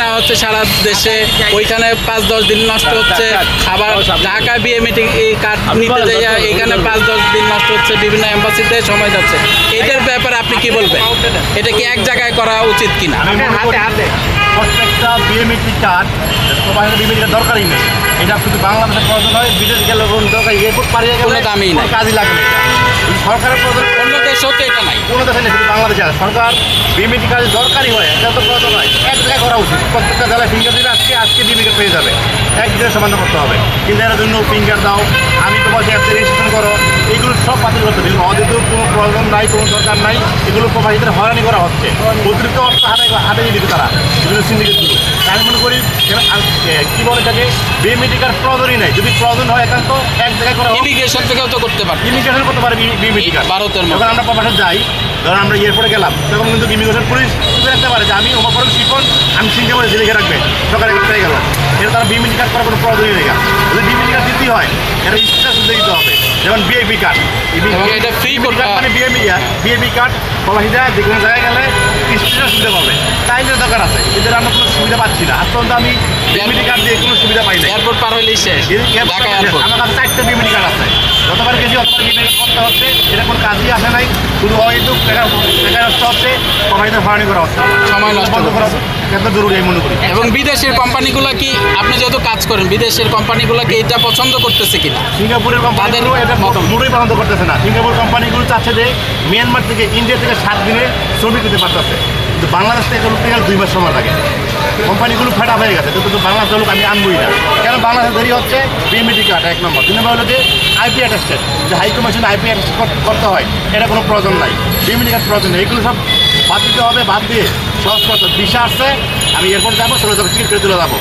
না হচ্ছে সারা দেশে ওইখানে পাঁচ দশ দিন নষ্ট হচ্ছে। আবার ঢাকা বিয়ে মিটিং এই কার্ড নিতে যাইয়া এখানে পাঁচ দশ দিন নষ্ট হচ্ছে বিভিন্ন এম্বাসিতে সময় যাচ্ছে। এটার ব্যাপারে আপনি কি বলবেন? এটা কি এক জায়গায় করা উচিত কিনা? প্রত্যেকটা বিএমএটি কার্ড প্রবাসী বিএমএটি দরকারই নেই। এটা শুধু বাংলাদেশের প্রয়োজন হয় বিদেশ গেলে দরকার এয়ারপোর্ট পাড়িয়ে গেলে দামই নাই। কোনো কাজই লাগে না। এটা। শুধু সরকারের প্রয়োজন কোনো দেশে নেই, শুধু বাংলাদেশে সরকার বিএমএটি কার্ড দরকারই এক জায়গায় করা উচিত। প্রত্যেকটা জেলায় ফিঙ্গার দিলে আজকে আজকে বিএমএটি পেয়ে যাবে। এক জায়গায় সমাধান করতে হবে। কিন্তু এর দাও। আমি তো বসে রেজিস্ট্রেশন করো, এগুলো সব বাতিল করতে হবে। অযথা কোনো প্রয়োজন নাই, কোনো দরকার নাই, এগুলো প্রবাসীদের হয়রানি করা হচ্ছে। অতিরিক্ত অর্থ হাতে হাতে দিতে তারা। বিভিন্ন সিন্ডিকেটগুলো আমি মনে করি কি বলে এটাকে? বিএমএটি কার্ড প্রয়োজনই নাই। যদি প্রয়োজন হয় একান্ত এক জায়গায় করা ইমিগ্রেশন থেকেও তো করতে পারবে। ইমিগ্রেশন করতে পারে বিএমএটি কার্ড ভারতের। যখন আমরা প্রবাসে যাই ধরুন আমরা এয়ারপোর্টে গেলাম তখন কিন্তু ইমিগ্রেশন পুলিশ রাখতে পারে যে আমি ওমাপড়ের শিপন আমি সিঙ্গাপুরে জেলে রাখবে। সকালে পেয়ে গেল। এটা তারা বিএমএটি কার্ড করার কোনো প্রয়োজনই নেই যদি বিএমএটি কার্ড দিতেই হয় এটা স্ট্যাটাস দিতে হবে। যেমন বিআইপি কার্ড এটা হয়। মানে বিএমই বিএমই কার্ড প্রবাসীরা যে কোনো জায়গায় গেলে স্ট্যাটাস দিতে পারবে তাই দরকার আছে। এদের আমরা সুবিধা পাচ্ছি না। আজ আমি বিএমএটি কার্ড দিয়ে কোনো সুবিধা পাই না এয়ারপোর্ট পার হইলেই শেষ। আমার কাছে চারটে বিমেনি কার্ড আছে। যতবার গেছি অতবার বিমেনি করতে হচ্ছে এটা কোনো কাজই আসে নাই। শুধু হয়তো নষ্ট হচ্ছে প্রবাহিত হয়রানি করা হচ্ছে। সময় নষ্ট বন্ধ করা জরুরি আমি মনে করি। এবং বিদেশের কোম্পানিগুলো কি আপনি যেহেতু কাজ করেন বিদেশের কোম্পানিগুলো কি এটা পছন্দ করতেছে কিনা? সিঙ্গাপুরের কোম্পানিগুলো তাদের এটা। পুরোই বন্ধ করতেছে না। সিঙ্গাপুর কোম্পানিগুলো চাচ্ছে যে মিয়ানমার থেকে ইন্ডিয়া থেকে সাত দিনে শ্রমিক দিতে পারতেছে। কিন্তু বাংলাদেশ থেকে লোক গেলে দুই মাস সময় লাগে। কোম্পানিগুলো ফেটা হয়ে গেছে, কিন্তু বাংলাদেশের লোক আমি আনবই না। কেন বাংলাদেশ দেরি হচ্ছে? বিএমএটি কার্ড এক নম্বর। দুই নম্বর হলো যে আইপি অ্যাটাস্টেড যে হাই কমিশন আইপি অ্যাটাস্টেড করতে হয়, এটা কোনো প্রয়োজন নাই। বিএমএটি কার্ড প্রয়োজন নেই। এগুলো সব বাদ দিতে হবে, বাদ দিয়ে সহজ করতে দিশা আসছে। আমি এরপর যাব যাব টিকিট চলে যাব।